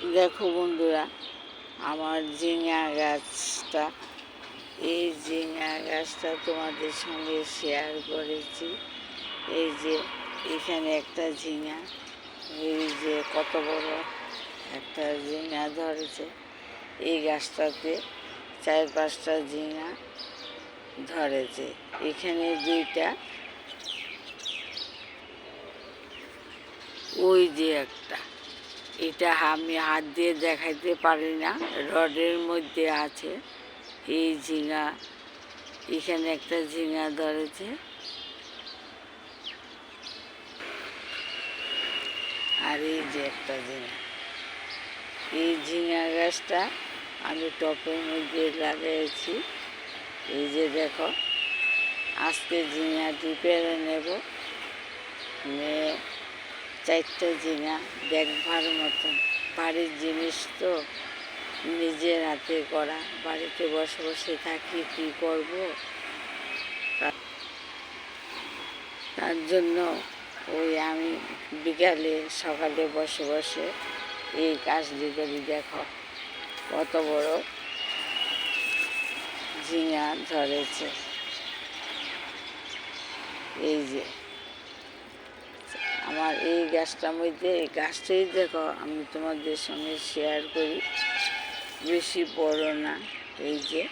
দেখো বন্ধুরা, আমার ঝিঙা গাছটা। এই ঝিঙা গাছটা তোমাদের সঙ্গে শেয়ার করেছি। এই যে এখানে একটা ঝিঙা, এই যে কত বড় একটা ঝিঙা ধরেছে। এই গাছটাতে চার পাঁচটা ঝিঙা ধরেছে। এখানে দুইটা, ওই যে একটা। এটা আমি হাত দিয়ে দেখাইতে পারি না, রডের মধ্যে আছে। এই ঝিঙা, এখানে একটা ঝিঙা ধরেছে। আর এই যে একটা ঝিঙা। এই ঝিঙা গাছটা আমি টপের মধ্যে লাগিয়েছি এই যে দেখো, আজকে ঝিঙাটি পেরে নেব। নিয়ে চারটে ঝিঙা দেখবার মতন বাড়ির জিনিস তো নিজের হাতে করা। বাড়িতে বসে বসে থাকি, কী করব? তার জন্য ওই আমি বিকালে, সকালে বসে বসে এই কাজটি করি দেখো, কত বড় ঝিঙা ধরেছে। এই যে। আমার এই গাছটার মধ্যে, এই গাছটাই দেখো, আমি তোমাদের সঙ্গে শেয়ার করি। বেশি বড় না, এই যে,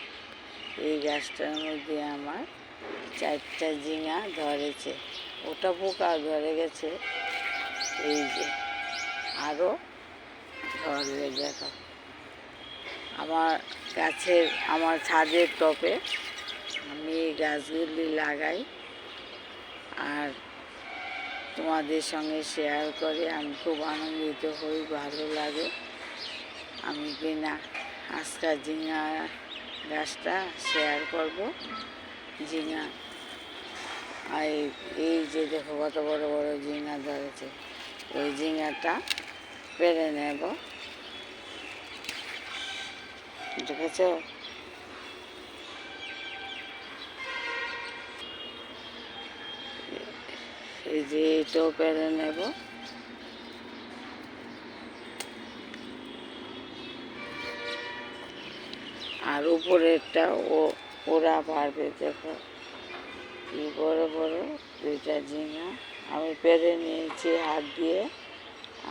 এই গাছটার মধ্যে আমার চারটা ঝিঙা ধরেছে। ওটা পোকা ধরে গেছে, এই যে আরও ধরবে, দেখো। আমার গাছের, আমার ছাদের টপে আমি এই গাছগুলি লাগাই, আর তোমাদের সঙ্গে শেয়ার করে আমি খুব আনন্দিত হই ভালো লাগে। আমি কিনা আজকাল ঝিঙা গাছটা শেয়ার করব। ঝিঙা আর এই- যে দেখো কত বড় বড় ঝিঙা ধরেছে, ওই ঝিঙাটা পেরে নেব। দেখেছ? এই যে এটাও পেরে নেব। আর উপরেরটা ও ওরা পারবে দেখো। কি বড় বড়, দুইটা ঝিঙা। আমি পেরে নিয়েছি হাত দিয়ে,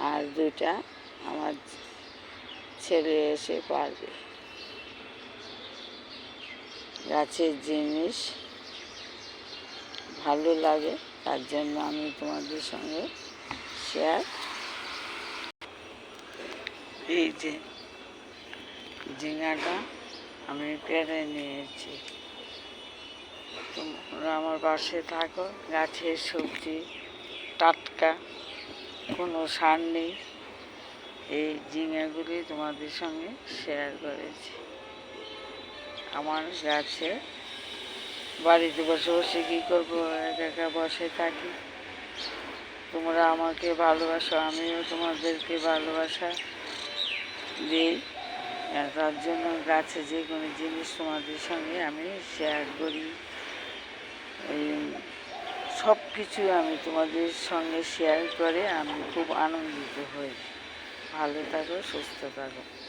আর দুইটা আমার ছেলে এসে পারবে। গাছের জিনিস ভালো লাগে। তার জন্য আমি তোমাদের সঙ্গে শেয়ার এই যে ঝিঙাটা আমি পেরে নিয়েছি। তোমরা আমার পাশে থাকো, গাছের সবজি, টাটকা, কোনো সার নেই। এই ঝিঙাগুলি তোমাদের সঙ্গে শেয়ার করেছি। আমার গাছে বাড়িতে বসে বসে কী করব? একা একা বসে থাকি। তোমরা আমাকে ভালোবাসো, আমিও তোমাদেরকে ভালোবাসা দিই। তার জন্য গাছে যে কোনো জিনিস তোমাদের সঙ্গে আমি শেয়ার করি। এই সব কিছু আমি তোমাদের সঙ্গে শেয়ার করে আমি খুব আনন্দিত হই। ভালো থাকো, সুস্থ থাকো।